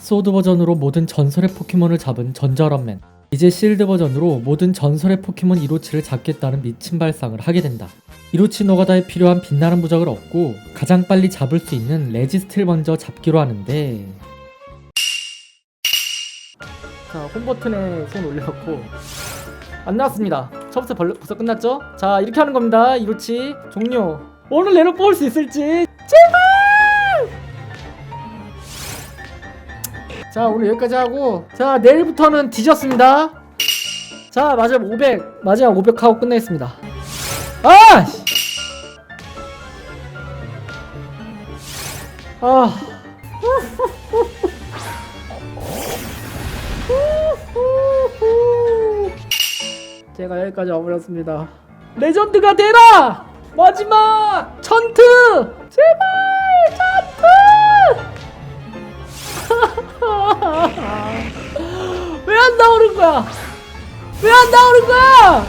소드 버전으로 모든 전설의 포켓몬을 잡은 전자런맨. 이제 실드 버전으로 모든 전설의 포켓몬 이로치를 잡겠다는 미친 발상을 하게 된다. 이로치 노가다에 필요한 빛나는 부적을 얻고 가장 빨리 잡을 수 있는 레지스트를 먼저 잡기로 하는데. 자 홈 버튼에 손 올려놓고. 안 나왔습니다. 처음부터 벌, 벌써 끝났죠? 자 이렇게 하는 겁니다. 이로치 종료. 오늘 내로 뽑을 수 있을지 자 오늘 여기까지 하고 자 내일부터는 뒤졌습니다 자 마지막 500 마지막 500 하고 끝내겠습니다 아! 씨. 아 제가 여기까지 와버렸습니다 레전드가 되라! 마지막 천트! 제발 나오는 거야? 왜 안 나오는 거야?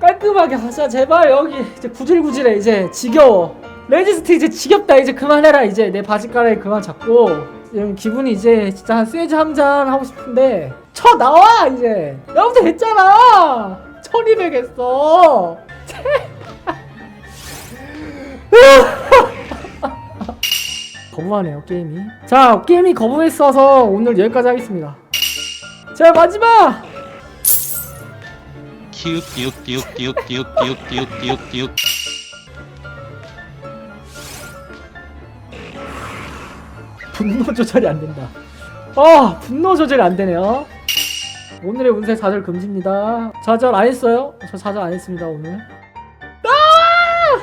깔끔하게 하자 제발. 여기 이제 구질구질해 이제 지겨워. 레지스트 이제 지겹다. 이제 그만해라. 이제 내 바지가라에 그만 잡고. 지금 기분이 이제 진짜 한 세즈 한잔 하고 싶은데. 쳐 나와 이제. 여기서 했잖아. 1200 했어. 거부하네요 게임이. 자 게임이 거부했어서 오늘 여기까지 하겠습니다 자 마지막 키읔 키읔 키읔 키읔 키읔 키읔 키읔 키읔 키읔 분노 조절이 안 된다. 아, 분노 조절이 안 되네요. 오늘의 운세 좌절 금지입니다. 좌절 안 했어요? 저 좌절 안 했습니다, 오늘. 아!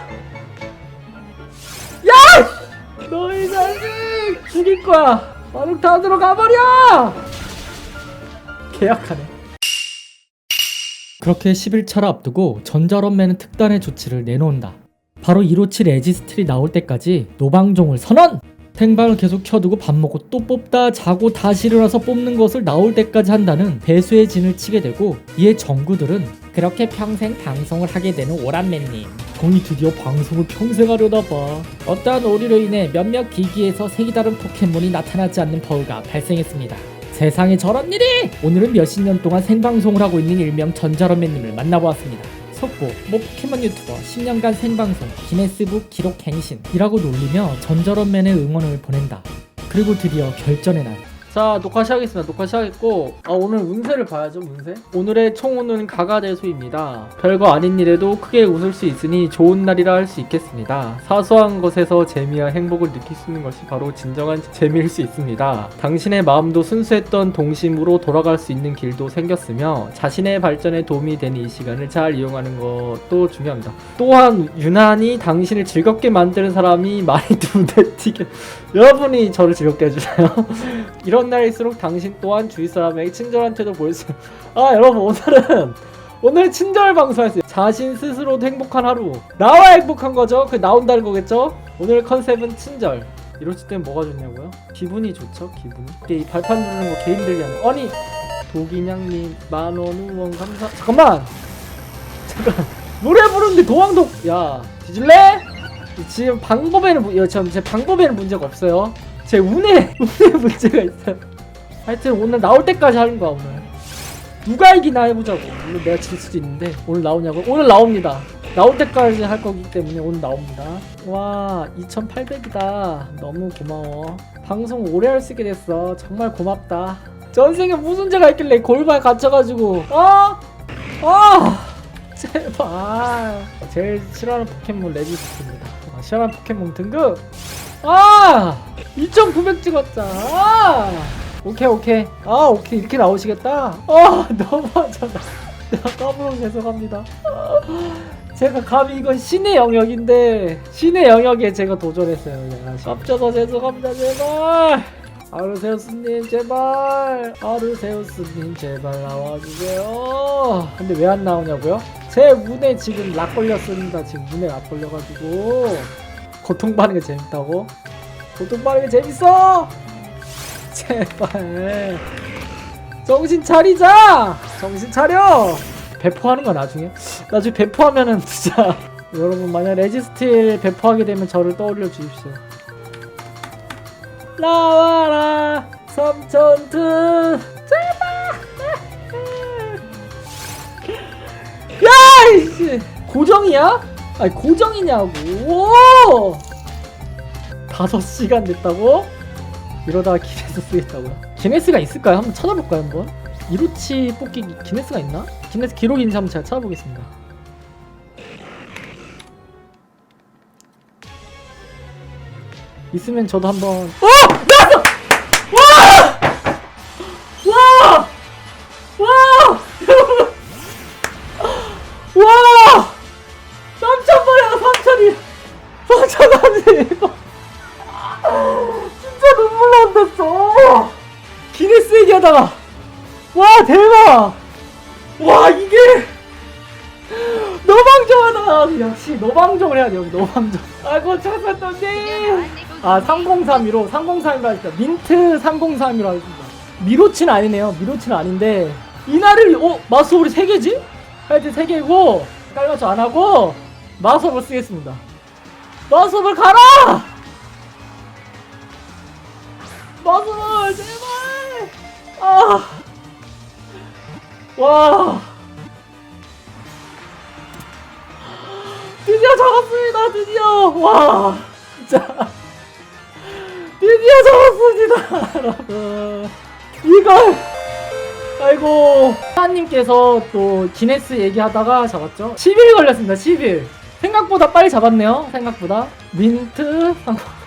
야! 너희 자식! 죽일 거야! 마루 타 들어 가 버려! 계약하네. 그렇게 11차를 앞두고 전자런맨은 특단의 조치를 내놓는다. 바로 157 레지스트리 나올 때까지 노방종을 선언! 탱방을 계속 켜두고 밥 먹고 또 뽑다 자고 다시 일어나서 뽑는 것을 나올 때까지 한다는 배수의 진을 치게 되고 이에 정구들은 그렇게 평생 방송을 하게 되는 오란맨님 정이 드디어 방송을 평생 하려나 봐 어떠한 오류로 인해 몇몇 기기에서 색이 다른 포켓몬이 나타나지 않는 버그가 발생했습니다 세상에 저런 일이! 오늘은 몇십 년 동안 생방송을 하고 있는 일명 전자런맨님을 만나보았습니다 속보, 모 포켓몬 유튜버 10년간 생방송 기네스북 기록 갱신이라고 놀리며 전저런맨의 응원을 보낸다. 그리고 드디어 결전의 날. 자 녹화 시작하겠습니다. 녹화 시작했고 아 오늘 운세를 봐야죠 운세. 오늘의 총운은 가가대소입니다. 별거 아닌 일에도 크게 웃을 수 있으니 좋은 날이라 할 수 있겠습니다. 사소한 것에서 재미와 행복을 느낄 수 있는 것이 바로 진정한 재미일 수 있습니다. 당신의 마음도 순수했던 동심으로 돌아갈 수 있는 길도 생겼으며 자신의 발전에 도움이 되는 이 시간을 잘 이용하는 것도 중요합니다. 또한 유난히 당신을 즐겁게 만드는 사람이 많이 눈에 띄게 여러분이 저를 즐겁게 해주세요. 이런 날일수록 당신 또한 주위 사람에게 친절한 태도 보여주세요. 아 여러분 오늘은 오늘 친절 방송했어요. 자신 스스로도 행복한 하루. 나와 행복한 거죠. 그 나온다는 거겠죠. 오늘 컨셉은 친절. 이럴 때는 뭐가 좋냐고요? 기분이 좋죠. 기분이. 이게 이 발판 누르는 거개 힘들게 하는. 아니 도기냥님 만원 후원 감사. 잠깐만. 잠깐. 노래 부르는데 도망도. 야 뒤질래? 지금 방법에는 문- 여, 전- 제 방법에는 문제가 없어요. 제 운에 운에 문제가 있어요. 하여튼 오늘 나올 때까지 하는 거야 오늘. 누가 이기나 해보자고. 물론 내가 질 수도 있는데 오늘 나오냐고. 오늘 나옵니다. 나올 때까지 할 거기 때문에 오늘 나옵니다. 와 2,800이다. 너무 고마워. 방송 오래 할 수 있게 됐어. 정말 고맙다. 전생에 무슨 죄가 있길래 골반 갇혀가지고 어? 어? 제발. 제일 싫어하는 포켓몬 레지스트입니다. 아, 싫어하는 포켓몬 등급. 아! 2,900 찍었다. 아! 오케이 오케이. 아 오케이 이렇게 나오시겠다. 아. 내가 까불어 죄송합니다. 제가 감히 이건 신의 영역인데 신의 영역에 제가 도전했어요. 제가 깜짝아 죄송합니다 제발. 아르세우스님 제발 아르세우스님 제발 나와주세요 근데 왜 안 나오냐고요? 제 문에 지금 락 걸렸습니다 지금 문에 락 걸려가지고 고통받는 게 재밌다고? 고통받는 게 재밌어! 제발 정신 차리자! 정신 차려! 배포하는 거 나중에 나중에 배포하면은 진짜 여러분 만약 레지스틸 배포하게 되면 저를 떠올려 주십시오 나와라 삼천트 제발 야 이씨 고정이야? 아니 고정이냐고 다섯 시간 됐다고? 이러다가 기네스 쓰겠다고요 기네스가 있을까요? 한번 찾아볼까요 한번? 이로치 뽑기 기네스가 있나? 기네스 기록이 있는지 한번 제가 찾아보겠습니다 있으면 저도 한번 어! 나왔어! 와! 얘기하다가 와 대박. 와 이게 노방정하다. 역시 노방정을 해야 돼 여기 노방정. 아이고 찾았던데. 아 3032로 3032로 하겠다. 민트 3032로 하겠습니다. 미로치는 아니네요. 미로치는 아닌데 이날을 어? 마스오리 3개지? 하여튼 3개고 깔맞춤 안하고 마스오를 쓰겠습니다. 마스오를 가라! 마스오를 제발 아 와. 드디어 잡았습니다. 드디어. 와. 진짜. 드디어 잡았습니다. 이걸. 아이고. 하님께서 또 기네스 얘기하다가 잡았죠. 10일 걸렸습니다. 10일. 생각보다 빨리 잡았네요. 생각보다. 민트.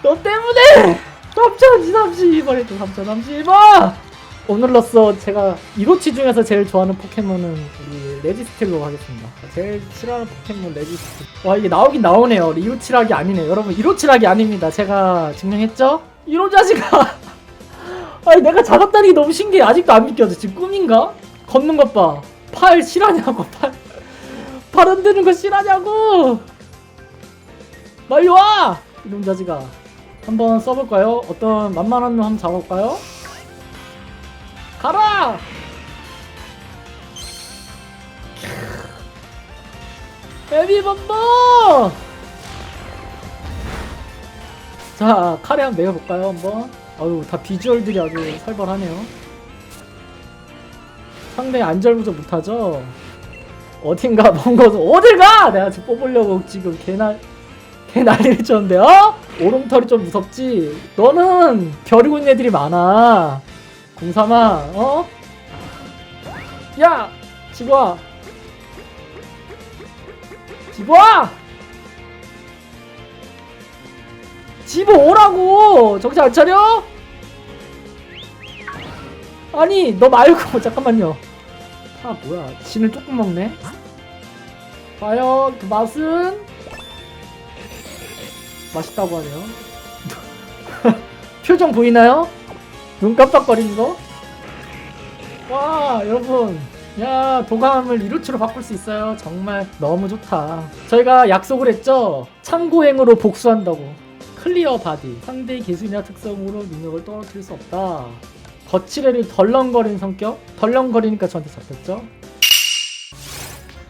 너 때문에! 3032번 했죠. 3032번! 오늘로써 제가 이로치 중에서 제일 좋아하는 포켓몬은 우리 레지스틸로 하겠습니다. 제일 싫어하는 포켓몬 레지스틸. 와 이게 나오긴 나오네요. 이로치락이 아니네요. 여러분 이로치락이 아닙니다. 제가 증명했죠? 이로 자식아. 아니 내가 게 너무 신기해. 아직도 안 믿겨져. 지금 꿈인가? 걷는 것 봐. 팔 실하냐고 팔. 팔 흔드는 거 실하냐고. 빨리 와. 이놈 자식아. 한번 써볼까요? 어떤 만만한 놈 한번 잡아볼까요? 가라! 에비범버! 자, 카레 한번 매겨볼까요, 한번? 아유, 다 비주얼들이 아주 살벌하네요. 상당히 안절부절 못하죠? 어딘가 먼 곳을, 어딜 가! 내가 지금 뽑으려고 지금 개나, 개 난리를 쳤는데, 어? 오롱털이 좀 무섭지? 너는 벼리고 있는 애들이 많아. 공삼아, 어? 야! 집와! 집와! 집어 오라고! 정신 안 차려? 아니, 너 말고, 잠깐만요. 아, 뭐야. 진을 조금 먹네? 과연 그 맛은? 맛있다고 하네요. 표정 보이나요? 눈 깜빡거리는 거? 와 여러분. 야 도감을 이루치로 바꿀 수 있어요. 정말 너무 좋다. 저희가 약속을 했죠? 참고행으로 복수한다고. 클리어 바디. 상대의 기술이나 특성으로 능력을 떨어뜨릴 수 없다. 거칠애를 덜렁거리는 성격? 덜렁거리니까 저한테 잡혔죠